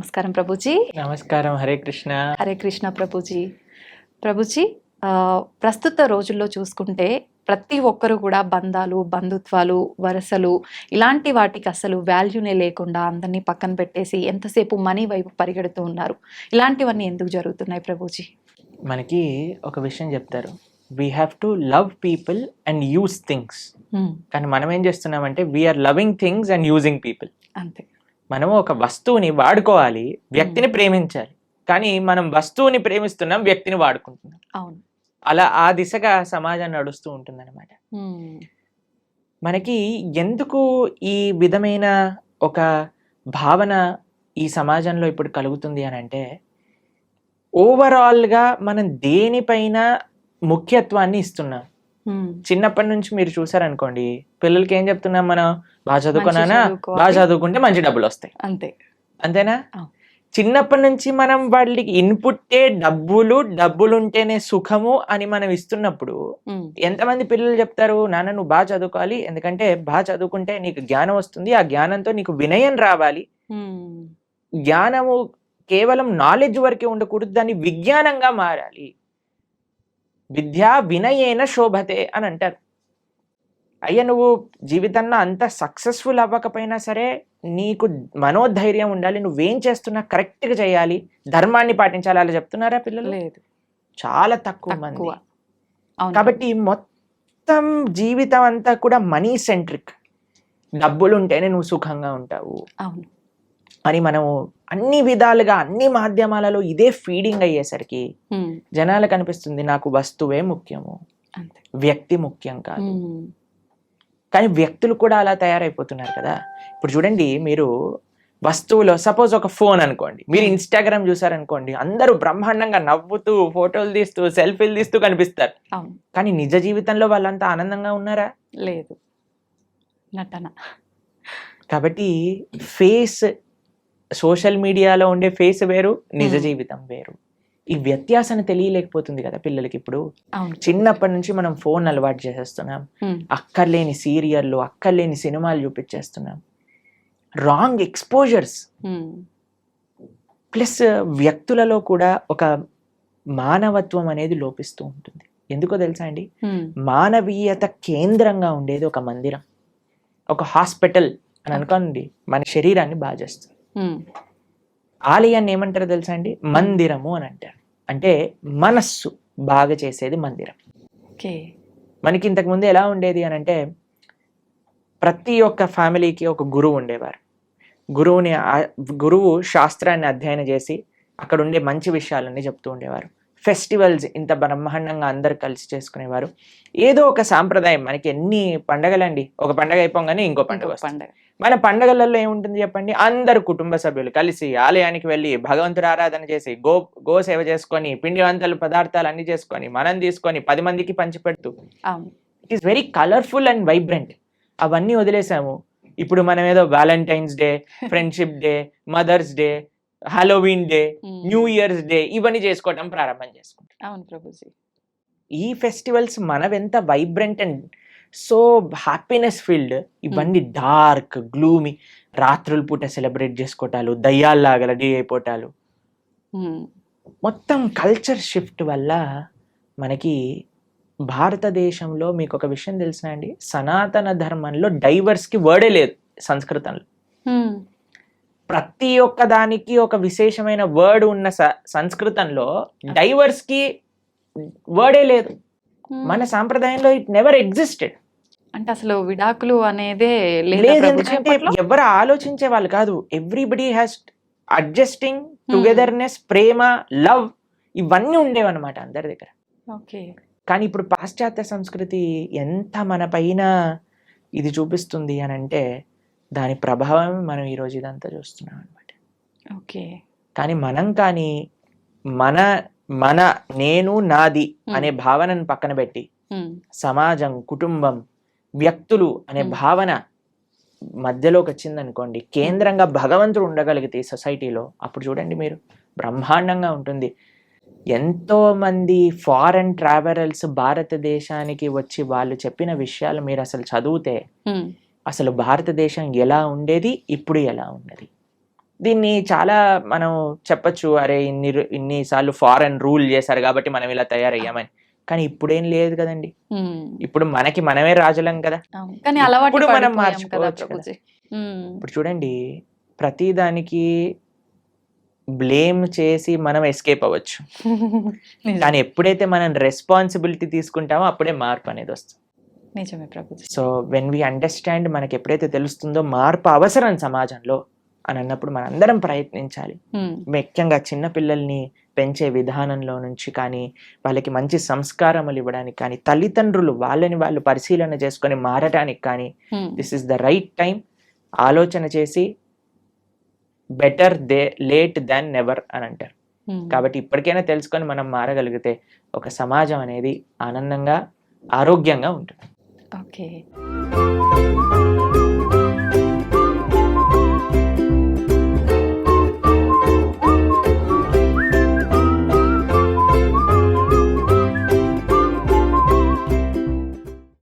నమస్కారం ప్రభుజీ. నమస్కారం హరే కృష్ణ. హరే కృష్ణ ప్రభుజీ. ప్రభుజీ ప్రస్తుత రోజుల్లో చూసుకుంటే ప్రతి ఒక్కరు కూడా బంధాలు బంధుత్వాలు వరసలు ఇలాంటి వాటికి అసలు వాల్యూనే లేకుండా అందరినీ పక్కన పెట్టేసి ఎంతసేపు మనీ వైపు పరిగెడుతూ ఉన్నారు. ఇలాంటివన్నీ ఎందుకు జరుగుతున్నాయి ప్రభుజీ? మనకి ఒక విషయం చెప్తారు. We have to love people and use things కానీ మనం ఏం చేస్తున్నామంటే we are loving things and using people అంతే. మనం ఒక వస్తువుని వాడుకోవాలి వ్యక్తిని ప్రేమించాలి. కానీ మనం వస్తువుని ప్రేమిస్తున్నాం వ్యక్తిని వాడుకుంటున్నాం. అవును. అలా ఆ దిశగా సమాజం నడుస్తూ ఉంటుందన్నమాట. ఉమ్, మనకి ఎందుకు ఈ విధమైన ఒక భావన ఈ సమాజంలో ఇప్పుడు కలుగుతుంది అని అంటే ఓవరాల్గా మనం దేనిపైన ముఖ్యత్వాన్ని ఇస్తున్నాం. చిన్నప్పటి నుంచి మీరు చూసారనుకోండి పిల్లలకి ఏం చెప్తున్నాం మనం? బాగా చదువుకున్నానా. బాగా చదువుకుంటే మంచి డబ్బులు వస్తాయి అంతే. అంతేనా. చిన్నప్పటి నుంచి మనం వాళ్ళకి ఇన్పుట్టే డబ్బులు డబ్బులు ఉంటేనే సుఖము అని మనం ఇస్తున్నప్పుడు ఎంతమంది పిల్లలు చెప్తారు నాన్న నువ్వు బాగా చదువుకోవాలి ఎందుకంటే బాగా చదువుకుంటే నీకు జ్ఞానం వస్తుంది ఆ జ్ఞానంతో నీకు వినయం రావాలి. జ్ఞానము కేవలం నాలెడ్జ్ వరకే ఉండకూడదు దాన్ని విజ్ఞానంగా మారాలి. విద్యా వినయేన శోభతే అని అంటారు. అయ్యా నువ్వు జీవితంలో అంత సక్సెస్ఫుల్ అవ్వకపోయినా సరే నీకు మనోధైర్యం ఉండాలి నువ్వేం చేస్తున్నా కరెక్ట్గా చేయాలి ధర్మాన్ని పాటించాలి అలా చెప్తున్నారా పిల్లలు? లేదు. చాలా తక్కువ మంది. కాబట్టి మొత్తం జీవితం అంతా కూడా మనీ సెంట్రిక్ డబ్బులు ఉంటేనే నువ్వు సుఖంగా ఉంటావు. అవును. అని మనము అన్ని విధాలుగా అన్ని మాధ్యమాలలో ఇదే ఫీడింగ్ అయ్యేసరికి జనాలకు అనిపిస్తుంది నాకు వస్తువే ముఖ్యము. వ్యక్తి ముఖ్యం కాదు. కానీ వ్యక్తులు కూడా అలా తయారైపోతున్నారు కదా. ఇప్పుడు చూడండి మీరు వస్తువులో సపోజ్ ఒక ఫోన్ అనుకోండి మీరు. ఇన్స్టాగ్రామ్ చూసారనుకోండి అందరూ బ్రహ్మాండంగా నవ్వుతూ ఫోటోలు తీస్తూ సెల్ఫీలు తీస్తూ కనిపిస్తారు. కానీ నిజ జీవితంలో వాళ్ళంతా ఆనందంగా ఉన్నారా? లేదు. నటన. కాబట్టి ఫేస్ సోషల్ మీడియాలో ఉండే ఫేస్ వేరు నిజ. జీవితం వేరు. ఈ వ్యత్యాసాన్ని తెలియలేకపోతుంది కదా పిల్లలకి ఇప్పుడు. చిన్నప్పటి నుంచి మనం ఫోన్ అలవాటు చేసేస్తున్నాం. అక్కర్లేని సీరియల్లు అక్కర్లేని సినిమాలు చూపించేస్తున్నాం. Wrong exposures. ప్లస్ వ్యక్తులలో కూడా ఒక మానవత్వం అనేది లోపిస్తూ ఉంటుంది. ఎందుకో తెలుసా అండి? మానవీయత కేంద్రంగా ఉండేది ఒక మందిరం. ఒక హాస్పిటల్ అని అనుకోండి మన శరీరాన్ని బాగా చేస్తుంది. ఆలయాన్ని ఏమంటారో తెలుసా అండి? మందిరము అని అంటారు. అంటే మనస్సు బాగా చేసేది మందిరం. ఓకే. మనకి ఇంతకు ముందు ఎలా ఉండేది అని అంటే ప్రతి ఒక్క ఫ్యామిలీకి ఒక గురువు ఉండేవారు. గురువుని గురువు శాస్త్రాన్ని అధ్యయనం చేసి అక్కడ ఉండే మంచి విషయాలన్నీ చెప్తూ ఉండేవారు. ఫెస్టివల్స్ ఇంత బ్రహ్మాండంగా అందరు కలిసి చేసుకునేవారు. ఏదో ఒక సాంప్రదాయం. మనకి ఎన్ని పండగలండి. ఒక పండగ అయిపోగానే ఇంకో పండగ పండగ. మన పండగలలో ఏముంటుంది చెప్పండి? అందరు కుటుంబ సభ్యులు కలిసి ఆలయానికి వెళ్ళి భగవంతుడు ఆరాధన చేసి గో గో సేవ చేసుకొని పిండి వంటలు పదార్థాలు అన్ని చేసుకొని మనం తీసుకొని పది మందికి పంచిపెడుతూ it is very colourful and vibrant అవన్నీ వదిలేసాము. ఇప్పుడు మనం ఏదో Valentine's Day Friendship Day Mother's Day Halloween Day New Year's Day ఇవన్నీ చేసుకోవటం ప్రారంభం చేసుకుంటాం. అవును ప్రభుజీ. ఈ festivals మనవెంత vibrant and so happiness filled ఇవన్నీ డార్క్ గ్లూమీ రాత్రుల పూట సెలబ్రేట్ చేసుకోవటాలు దయ్యాల్లాగా రెడీ అయిపోవటాలు ఉమ్, మొత్తం కల్చర్ షిఫ్ట్ వల్ల మనకి భారతదేశంలో మీకు ఒక విషయం తెలిసిన అండి సనాతన ధర్మంలో డైవర్స్కి వర్డే లేదు సంస్కృతంలో. ఉమ్, ప్రతి ఒక్క దానికి ఒక విశేషమైన వర్డ్ ఉన్న సంస్కృతంలో డైవర్స్కి వర్డే లేదు. ఉమ్. మన సాంప్రదాయంలో ఇట్ నెవర్ ఎగ్జిస్టెడ్ అంటే అసలు విడాకులు అనేదే లేదా ఎందుకంటే? ఎవరు ఆలోచించే వాళ్ళు కాదు. ఎవ్రీబడి హ్యాస్ అడ్జస్టింగ్ టుగెదర్నెస్ ప్రేమ లవ్ ఇవన్నీ ఉండేవన్నమాట అందరి దగ్గర. ఓకే. కానీ ఇప్పుడు పాశ్చాత్య సంస్కృతి ఎంత మన పైన ఇది చూపిస్తుంది అని అంటే దాని ప్రభావం మనం ఈరోజు ఇదంతా చూస్తున్నాం అనమాట ఓకే. కానీ మనం కానీ మన మన నేను నాది అనే భావనను పక్కన పెట్టి ఉమ్, సమాజం కుటుంబం వ్యక్తులు అనే. భావన మధ్యలోకి వచ్చిందనుకోండి కేంద్రంగా భగవంతుడు ఉండగలిగితే సొసైటీలో అప్పుడు చూడండి మీరు బ్రహ్మాండంగా ఉంటుంది. ఎంతో మంది ఫారెన్ ట్రావెలర్స్ భారతదేశానికి వచ్చి వాళ్ళు చెప్పిన విషయాలు మీరు అసలు చదివితే అసలు భారతదేశం ఎలా ఉండేది ఇప్పుడు ఎలా ఉన్నది? దీన్ని చాలా మనం చెప్పొచ్చు అరే ఇన్ని ఇన్నిసార్లు ఫారెన్ రూల్ చేశారు కాబట్టి మనం ఇలా తయారయ్యామని. కానీ ఇప్పుడేం లేదు కదండి. ఇప్పుడు మనకి మనమే రాజులం కదా. కానీ అలవాటు ఇప్పుడు మనం మార్చుకోవచ్చు ఇప్పుడు చూడండి ప్రతి దానికి బ్లేమ్ చేసి మనం ఎస్కేప్ అవ్వచ్చు. కానీ ఎప్పుడైతే మనం రెస్పాన్సిబిలిటీ తీసుకుంటామో అప్పుడే మార్పు అనేది వస్తుంది. నిజమే సో వెన్ వి అండర్స్టాండ్ మనకి ఎప్పుడైతే తెలుస్తుందో మార్పు అవసరం సమాజంలో అని అన్నప్పుడు మనందరం ప్రయత్నించాలి. ముఖ్యంగా చిన్న పిల్లల్ని పెంచే విధానంలో నుంచి కానీ వాళ్ళకి మంచి సంస్కారములు ఇవ్వడానికి కానీ తల్లిదండ్రులు వాళ్ళని వాళ్ళు పరిశీలన చేసుకొని మారటానికి కానీ this is the right time ఆలోచన చేసి better they late than never అని అంటారు. ఉమ్. కాబట్టి ఇప్పటికైనా తెలుసుకొని మనం మారగలిగితే ఒక సమాజం అనేది ఆనందంగా ఆరోగ్యంగా ఉంటుంది. ఓకే